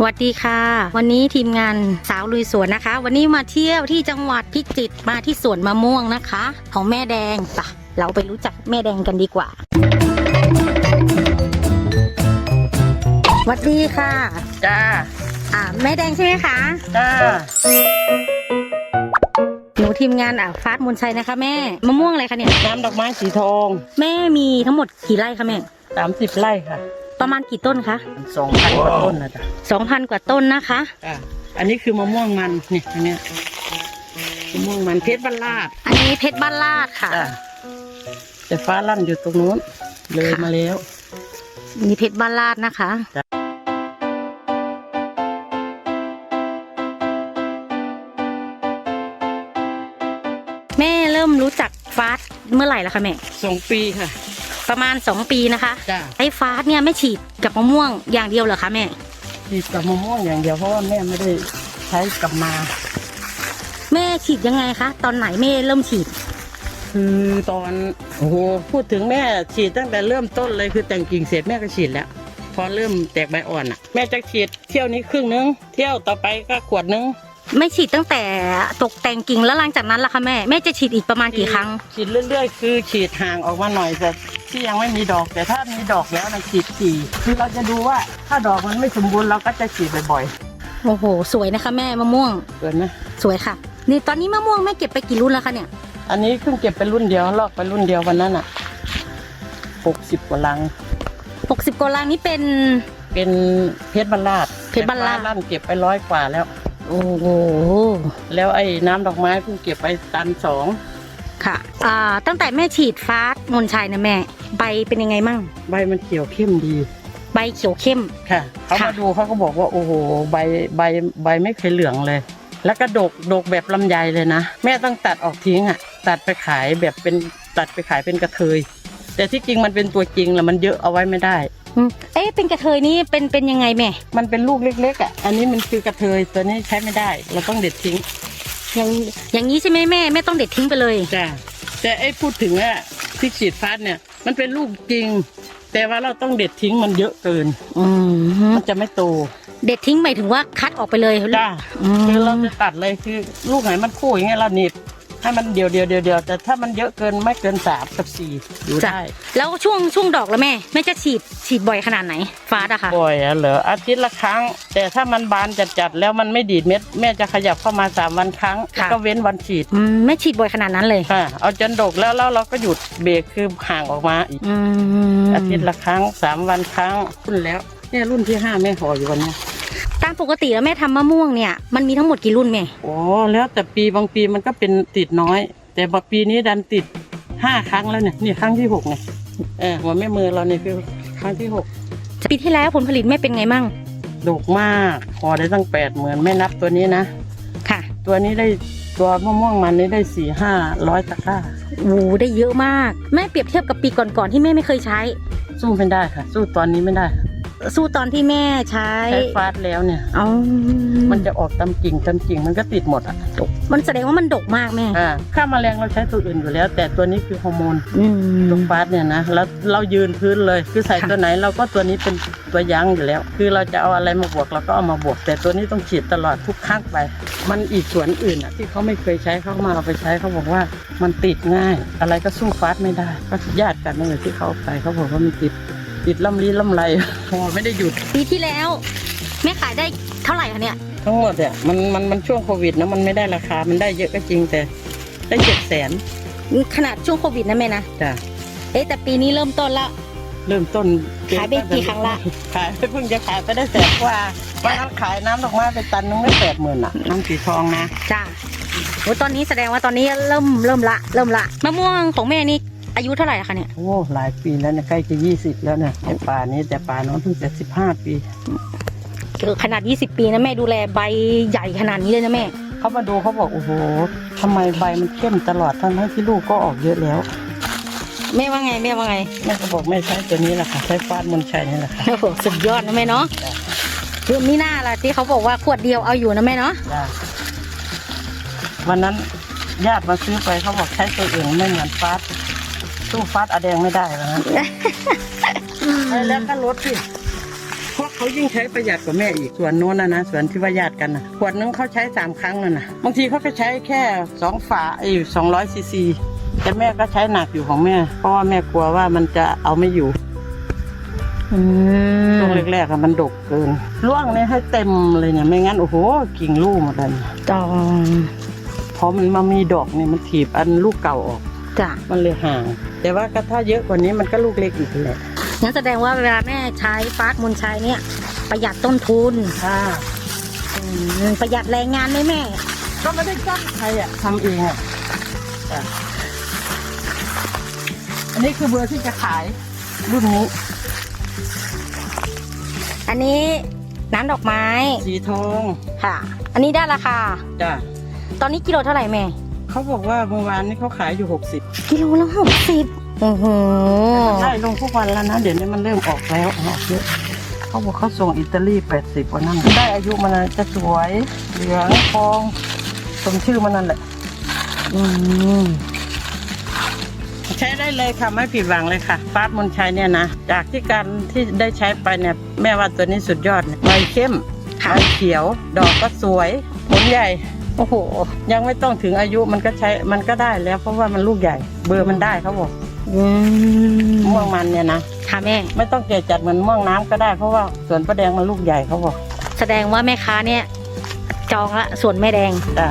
สวัสดีค่ะ วันนี้ทีมงานสาวลุยสวนนะคะ วันนี้มาเที่ยวที่จังหวัดพิจิตรมาที่สวนมะม่วงนะคะ ของแม่แดงปะเราไปรู้จักแม่แดงกันดีกว่าสวัสดีค่ะจ้าอ่าแม่แดงใช่ไหมคะจ้าหนูทีมงานอะฟาสต์มนชัยนะคะ แม่มะม่วงอะไรคะเนี่ยน้ำดอกไม้สีทอง แม่มีทั้งหมดกี่ไร่คะแม่สามสิบไร่ค่ะ ประมาณกี่ต้นคะสองพันกว่าต้นนะจ๊ะสองพันกว่าต้นนะคะจ้าอันนี้คือมะม่วงมันนี่อันเนี้ยมะม่วงมันเพชรบ้านลาด อันนี้เพชรบ้านลาดค่ะจ้าแต่ฟ้าลั่นอยู่ตรงนู้นเลยมาแล้วมีเพชรบ้านลาดนะคะ จ้ะ แม่เริ่มรู้จักฟาสต์เมื่อไหร่แล้วคะแม่ สองปีค่ะ ประมาณ 2 ปีนะคะจ้าไอ้ฟาสต์เนี่ยไม่ฉีดกับมะม่วงอย่างเดียวเหรอคะแม่ ฉีดกับมะม่วงอย่างเดียวเพราะว่าแม่ไม่ได้ใช้กับมา แม่ฉีดยังไงคะ ตอนไหนแม่เริ่มฉีด คือตอนโอ้โหพูดถึงแม่ฉีดตั้งแต่เริ่มต้นเลยคือแต่งกิ่งเสร็จแม่ก็ฉีดแล้ว พอเริ่มแตกใบอ่อนอะ แม่จะฉีดเที่ยวนี้ครึ่งนึง เที่ยวต่อไปก็ขวดนึงไม่ฉีดตั้งแต่ตกแต่งกิ่งแล้วหลังจากนั้นล่ะคะแม่ แม่จะฉีดอีกประมาณกี่ครั้ง ฉีดเรื่อยๆ คือฉีดห่างออกมาหน่อยแต่ ที่ยังไม่มีดอก แต่ถ้ามีดอกแล้วนะฉีดถี่คือเราจะดูว่าถ้าดอกมันไม่สมบูรณ์เราก็จะฉีดบ่อยโอ้โห สวยนะคะแม่มะม่วง ๆเกินไหมสวยค่ะ นี่ตอนนี้มะม่วงแม่เก็บไปกี่รุ่นแล้วคะเนี่ย อันนี้เพิ่งเก็บไปรุ่นเดียวลอกไปรุ่นเดียววันนั้นอะหกสิบกว่าลัง 60กว่าลังนี่เป็น เป็นเพชรบรรลาดเพชรบรรลาดลั่นเก็บไปร้อยกว่าแล้ว โอ้โหแล้วไอ้น้ำดอกไม้เพิ่งเก็บไปตันสอง ค่ะอ่าตั้งแต่แม่ฉีดฟาสต์มนชัยนะแม่ ใบเป็นยังไงมั่ง ใบมันเขียวเข้มดี ใบเขียวเข้ม ค่ะเขาค่ะมาดูเขาก็บอกว่าโอ้โหใบใบใบไม่เคยเหลืองเลย แล้วก็ดกดกแบบลำไยเลยนะ แม่ต้องตัดออกทิ้งอะ ตัดไปขายแบบเป็นตัดไปขายเป็นกระเทย แต่ที่จริงมันเป็นตัวจริงแหละมันเยอะเอาไว้ไม่ได้ อืมเอ๊ะเป็นกระเทยนี่เป็นเป็นยังไงแม่ มันเป็นลูกเล็กๆอะ อันนี้มันคือกระเทยตัวนี้ใช้ไม่ได้ เราต้องเด็ดทิ้ง อย่างอย่างนี้ใช่ไหมแม่แม่ต้องเด็ดทิ้งไปเลยจ้ะแต่ไอ้พูดถึงอะที่ฉีดฟาสเนี่ย มันเป็นลูกจริง แต่ว่าเราต้องเด็ดทิ้งมันเยอะเกิน อืมมันจะไม่โตเด็ดทิ้งหมายถึงว่าคัดออกไปเลยจ้าอืมคือเราจะตัดเลยคือลูกไหนมันคู่อย่างเงี้ยเราหนีบ ให้มันเดียวเดียวเดียวเดียวแต่ถ้ามันเยอะเกินไม่เกินสามกับสี่อยู่จ้ะได้ แล้วช่วงช่วงดอกแล้วแม่แม่จะฉีดฉีดบ่อยขนาดไหนฟาสต์อะค่ะบ่อยอะเหรออาทิตย์ละครั้ง แต่ถ้ามันบานจัดๆแล้วมันไม่ดีดเม็ดแม่จะขยับเข้ามาสามวันครั้งแล้วก็เว้นวันฉีดอืมไม่ฉีดบ่อยขนาดนั้นเลยค่ะเอาจนดกแล้วแล้วเราก็หยุดเบรกคือห่างออกมาอีกอืมอาทิตย์ละครั้งสามวันครั้งขึ้นแล้วเนี่ยรุ่นที่ห้าแม่ห่ออยู่วันเนี้ยตามปกติแล้วแม่ทำมะม่วงเนี่ยมันมีทั้งหมดกี่รุ่นแม่โอ้แล้วแต่ปีบางปีมันก็เป็นติดน้อย แต่บางปีนี้ดันติดห้าครั้งแล้วเนี่ยนี่ครั้งที่หกเนี่ยเออหัวแม่มือเราเนี่ยคือครั้งที่หกปีที่แล้วผลผลิตแม่เป็นไงมั่งดกมากพอได้ตั้งแปดหมื่นไม่นับตัวนี้นะค่ะ ตัวนี้ได้ตัวมะม่วงมันนี่ได้สี่ห้าร้อยตะกร้าโอ้โหได้เยอะมาก แม่เปรียบเทียบกับปีก่อนๆที่แม่ไม่เคยใช้ สู้ไม่ได้ค่ะ สู้ตอนนี้ไม่ได้ค่ะ สู้ตอนที่แม่ใช้ใช้ฟาสแล้วเนี่ย อ๋อมันจะออกตามกิ่งตามกิ่งมันก็ติดหมดอะมันแสดงว่ามันดกมากแม่อ่าค่าแมลงเราใช้ตัวอื่นอยู่แล้ว แต่ตัวนี้คือฮอร์โมนอืมตัวฟาสเนี่ยนะแล้วเรายืนพื้นเลยคือใส่ค่ะตัวไหนเราก็ตัวนี้เป็นตัวยั้งอยู่แล้ว คือเราจะเอาอะไรมาบวกเราก็เอามาบวก แต่ตัวนี้ต้องฉีดตลอดทุกครั้งไป มันอีกสวนอื่นอะที่เขาไม่เคยใช้เขามาเอาไปใช้เขาบอกว่ามันติดง่าย อะไรก็สู้ฟาสไม่ได้ก็ญาติกันนั่นแหละที่เขาเอาไปเขาบอกว่ามันติด ติดล่ำลี้ล่ำไรพอไม่ได้หยุดปีที่แล้ว แม่ขายได้เท่าไหร่คะเนี่ย ทั้งหมดเนี่ยมันมันมันช่วงโควิดนะมันไม่ได้ราคา มันได้เยอะก็จริงแต่ ได้เจ็ดแสนขนาดช่วงโควิดนะแม่นะจ้ะเอ๊ะแต่ปีนี้เริ่มต้นละ เริ่มต้นขายไปกี่ครั้งละ ขายไปเพิ่งจะขายไปได้แสนกว่าวันนั้นขายน้ำดอกไม้ไปตันนึงได้แปดหมื่นอะน้ำสีทองนะจ้าโอ้ตอนนี้แสดงว่าตอนนี้เริ่มเริ่มละ เริ่มละมะม่วงของแม่นี่ อายุเท่าไหร่อะคะเนี่ยโอ้หลายปีแล้วเนี่ยใกล้จะยี่สิบแล้วเนี่ยในป่านี้แต่ป่าน้องเพิ่งจะสิบห้าปีเออขนาด 20 ปีนะแม่ดูแลใบใหญ่ขนาดนี้เลยนะแม่เขามาดูเขาบอกโอ้โหทำไมใบมันเข้มตลอดทั้งที่ลูกก็ออกเยอะแล้วแม่ว่าไงแม่ว่าไงแม่ก็บอกไม่ใช้ตัวนี้แหละค่ะใช้ฟาดมนชัยนี่แหละค่ะโอ้โหสุดยอดนะแม่เนาะคือมีหน้าล่ะที่เขาบอกว่าขวดเดียวเอาอยู่นะแม่เนาะจ้ะวันนั้นญาติมาซื้อไปเขาบอกใช้ตัวอื่นไม่เหมือนฟาด สู้ฟาดอาแดงไม่ได้แล้วนะไปแล้วก็ลดสิพวกเขายิ่งใช้ประหยัดกว่าแม่อีกส่วนโน้นนะนะส่วนที่ว่าญาติกันนะขวดนึงเขาใช้สามครั้งน่ะนะบางทีเขาก็ใช้แค่สองฝาไอ้สองร้อยซีซีแต่แม่ก็ใช้หนักอยู่ของแม่ เพราะว่าแม่กลัวว่ามันจะเอาไม่อยู่อืมช่วงแรกๆอะมันดกเกินล่วงเนี่ยให้เต็มเลยเนี่ยไม่งั้นโอ้โหกิ่งลูกหมดเลยจองพอมันมามีดอกเนี่ยมันถีบอันลูกเก่าออกจ้ะมันเลยห่าง แต่ว่าก็ถ้าเยอะกว่านี้มันก็ลูกเล็กอีกแหละงั้นแสดงว่าเวลาแม่ใช้ฟาสต์มูลชัยเนี่ย ประหยัดต้นทุนค่ะอืมประหยัดแรงงานไหมแม่ ก็ไม่ได้จ้างใครอะทำเองอะจ้ะอันนี้คือเบอร์ที่จะขายรุ่นนี้อันนี้น้ำดอกไม้สีทองค่ะ อันนี้ได้ราคา จ้ะตอนนี้กิโลเท่าไหร่แม่ เขาบอกว่าเมื่อวานนี้เขาขายอยู่หกสิบกิโลละหกสิบโอ้โหได้ลงทุกวันแล้วนะ เดี๋ยวนี้มันเริ่มออกแล้วออกเยอะเขาบอกเขาส่งอิตาลีแปดสิบวันนั้นได้อายุมันจะสวยเหลืองทองสมชื่อมันนั่นแหละ อืมใช้ได้เลยค่ะไม่ผิดหวังเลยค่ะฟาสมนชัยเนี่ยนะ จากที่การที่ได้ใช้ไปเนี่ย แม่ว่าตัวนี้สุดยอดเนี่ยใบเข้มค่ะใบเขียว ดอกก็สวยผลใหญ่ โอ้โห ยังไม่ต้องถึงอายุมันก็ใช้มันก็ได้แล้ว เพราะว่ามันลูกใหญ่ เบอร์มันได้เขาบอกอืมม่วงมันเนี่ยนะค่ะแม่ ไม่ต้องแก่จัดเหมือนม่วงน้ำก็ได้เพราะว่าสวนประแดงมันลูกใหญ่เขาบอกแสดงว่าแม่ค้าเนี่ย จองละส่วนแม่แดง จ้า